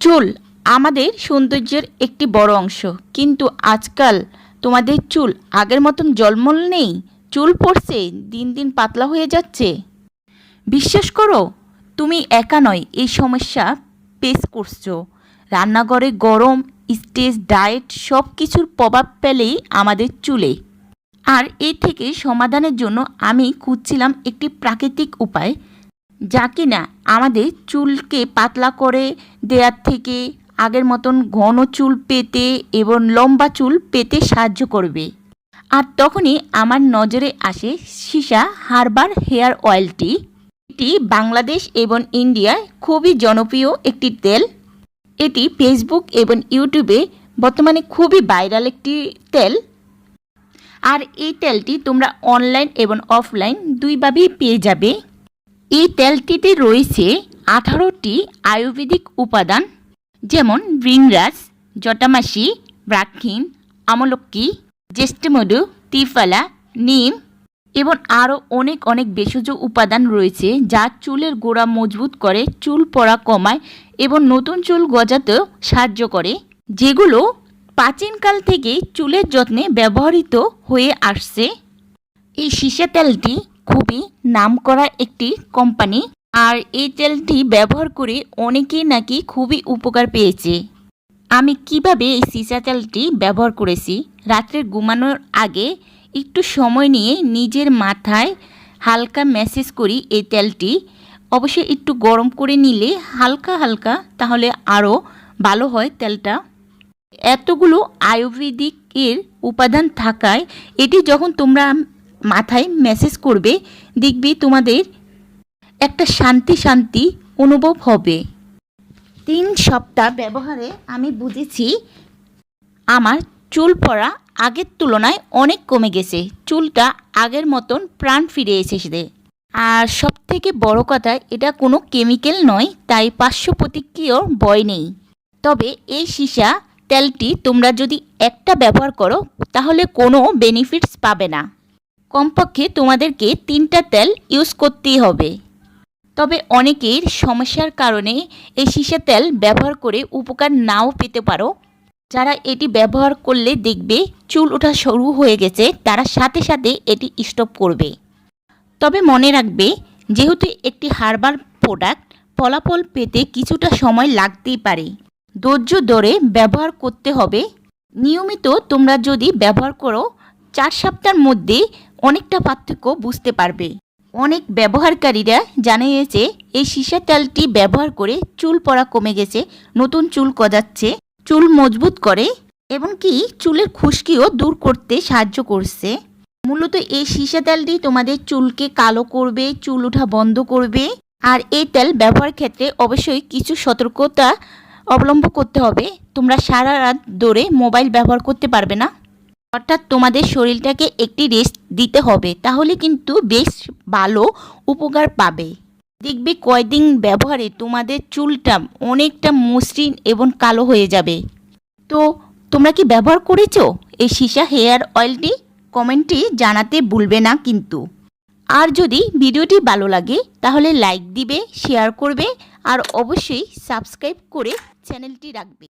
চুল আমাদের সৌন্দর্যের একটি বড় অংশ। কিন্তু আজকাল তোমাদের চুল আগের মতন জলমল নেই, চুল পড়ছে, দিন দিন পাতলা হয়ে যাচ্ছে। বিশ্বাস করো, তুমি একা নয়, এই সমস্যা পেস করছ। রান্নাঘরে গরম স্টেজ ডায়েট সব কিছুর প্রভাব পেলেই আমাদের চুলে। আর এই থেকে সমাধানের জন্য আমি খুঁজছিলাম একটি প্রাকৃতিক উপায় যা কিনা আমাদের চুলকে পাতলা করে দেওয়ার থেকে আগের মতন ঘন চুল পেতে এবং লম্বা চুল পেতে সাহায্য করবে। আর তখনই আমার নজরে আসে সীসা হারবার হেয়ার অয়েলটি। এটি বাংলাদেশ এবং ইন্ডিয়ায় খুবই জনপ্রিয় একটি তেল। এটি ফেসবুক এবং ইউটিউবে বর্তমানে খুবই ভাইরাল একটি তেল। আর এই তেলটি তোমরা অনলাইন এবং অফলাইন দুইভাবেই পেয়ে যাবে। এই তেলটিতে রয়েছে আঠারোটি আয়ুর্বেদিক উপাদান, যেমন ব্রিংরাজ জটামাসি ব্রাক্ষিন আমলক্কি জ্যেষ্ঠমধু ত্রিফলা নিম এবং আরও অনেক অনেক ভেষজ উপাদান রয়েছে যা চুলের গোড়া মজবুত করে, চুল পড়া কমায় এবং নতুন চুল গজাতেও সাহায্য করে, যেগুলো প্রাচীনকাল থেকেই চুলের যত্নে ব্যবহৃত হয়ে আসছে। এই সীসা তেলটি খুবই নামকরা একটি কোম্পানি। আর এই তেলটি ব্যবহার করে অনেকেই নাকি খুবই উপকার পেয়েছে। আমি কীভাবে এই সিসা তেলটি ব্যবহার করেছি? রাত্রে ঘুমানোর আগে একটু সময় নিয়ে নিজের মাথায় হালকা ম্যাসেজ করি এই তেলটি। অবশ্যই একটু গরম করে নিলে হালকা হালকা, তাহলে আরও ভালো হয় তেলটা। এতগুলো আয়ুর্বেদিকের উপাদান থাকায় এটি যখন তোমরা মাথায় মেসেজ করবে, দেখবি তোমাদের একটা শান্তি শান্তি অনুভব হবে। তিন সপ্তাহ ব্যবহারে আমি বুঝেছি আমার চুল পড়া আগের তুলনায় অনেক কমে গেছে। চুলটা আগের মতন প্রাণ ফিরে এসেছে। আর সব থেকে বড় কথা, এটা কোনো কেমিক্যাল নয়, তাই পার্শ্ব প্রতিক্রিয়ার ভয় নেই। তবে এই সীসা তেলটি তোমরা যদি একটা ব্যবহার করো, তাহলে কোনো বেনিফিটস পাবে না। কমপক্ষে তোমাদেরকে তিনটা তেল ইউজ করতেই হবে। তবে অনেকের সমস্যার কারণে এই সীসা তেল ব্যবহার করে উপকার নাও পেতে পারো। যারা এটি ব্যবহার করলে দেখবে চুল ওঠা শুরু হয়ে গেছে, তারা সাথে সাথে এটি স্টপ করবে। তবে মনে রাখবে, যেহেতু একটি হার্বাল প্রোডাক্ট ফলাফল পেতে কিছুটা সময় লাগতেই পারে। ধৈর্য ধরে ব্যবহার করতে হবে। নিয়মিত তোমরা যদি ব্যবহার করো চার সপ্তাহের মধ্যে অনেকটা পার্থক্য বুঝতে পারবে। অনেক ব্যবহারকারীরা জানিয়েছে, এই সীসা তেলটি ব্যবহার করে চুল পড়া কমে গেছে, নতুন চুল গজাচ্ছে, চুল মজবুত করে এবং কি চুলের খুশকিও দূর করতে সাহায্য করছে। মূলত এই সীসা তেলটি তোমাদের চুলকে কালো করবে, চুল ওঠা বন্ধ করবে, আর এই তেল ব্যবহার ক্ষেত্রে অবশ্যই কিছু সতর্কতা অবলম্বন করতে হবে। তোমরা সারা রাত ধরে মোবাইল ব্যবহার করতে পারবে না। অর্থাৎ তোমাদের শরীরটাকে একটি রেস্ট দিতে হবে, তাহলে কিন্তু বেশ ভালো উপকার পাবে। দেখবে কয়দিন ব্যবহারে তোমাদের চুলটা অনেকটা মসৃণ এবং কালো হয়ে যাবে। তো, তোমরা কি ব্যবহার করেছ এই সীসা হেয়ার অয়েলটি? কমেন্টে জানাতে ভুলবে না কিন্তু। আর যদি ভিডিওটি ভালো লাগে, তাহলে লাইক দিবে, শেয়ার করবে, আর অবশ্যই সাবস্ক্রাইব করে চ্যানেলটি রাখবে।